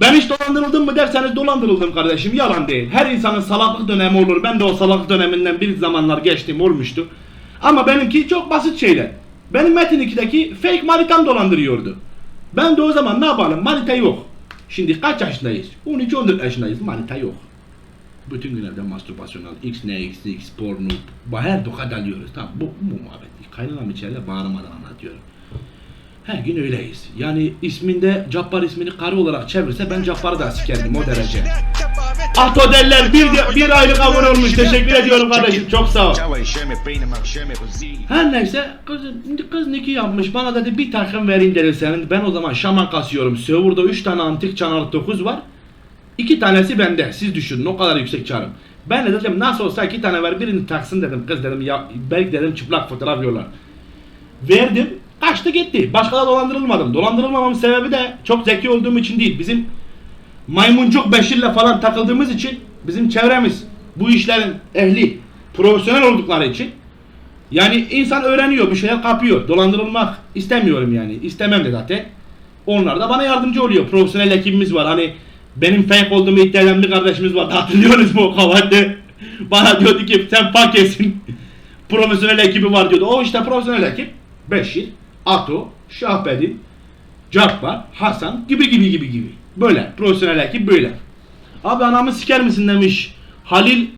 Ben hiç dolandırıldım mı derseniz dolandırıldım kardeşim. Yalan değil. Her insanın salaklık dönemi olur. Ben de o salaklık döneminden bir zamanlar geçtim olmuştu. Ama benimki çok basit şeyler. Benim Metin 2'deki fake manitam dolandırıyordu. Ben de o zaman ne yapalım? Manita yok. Şimdi kaç yaşındayız? 12-14 yaşındayız. Manita yok. Bütün gün evde mastürbasyonel, x ne x x porno, her doka dalıyoruz. Tamam bu, bu muhabbet. Kaynanam içeride bağırmadan anlatıyorum. Her gün öyleyiz. Yani isminde Cappar ismini karı olarak çevirse ben Cappar'ı da sikerdim o derece. Ato derler bir, bir aylık abone olmuş. Teşekkür ediyorum kardeşim. Çok sağ ol. Her neyse kız, kız Niki yapmış bana dedi bir takım vereyim dedi senin. Ben o zaman şaman kasıyorum. Server'da 3 tane antik çanalık 9 var. 2 tanesi bende. Siz düşünün o kadar yüksek çarım. Ben de dedim nasıl olsa iki tane ver birini taksın dedim. Kız dedim ya belki dedim çıplak fotoğraf yollar. Verdim kaçtı gitti. Başka da dolandırılmadım. Dolandırılmamamın sebebi de çok zeki olduğum için değil. Bizim maymuncuk Beşir'le falan takıldığımız için bizim çevremiz bu işlerin ehli, profesyonel oldukları için yani insan öğreniyor, bir şeyler kapıyor. Dolandırılmak istemiyorum yani. İstemem de zaten. Onlar da bana yardımcı oluyor. Profesyonel ekibimiz var. Hani benim fake olduğumu iddia eden bir kardeşimiz var. Hatırlıyorsunuz mu o kavatte? Bana diyordu ki sen pakesin. profesyonel ekibi var diyordu. O işte profesyonel ekip. Beşir, Ato, Şahbedin, Cabbar, Hasan gibi gibi gibi gibi. Böyle. Profesyonel ekip böyle. Abi anamı siker misin demiş. Halil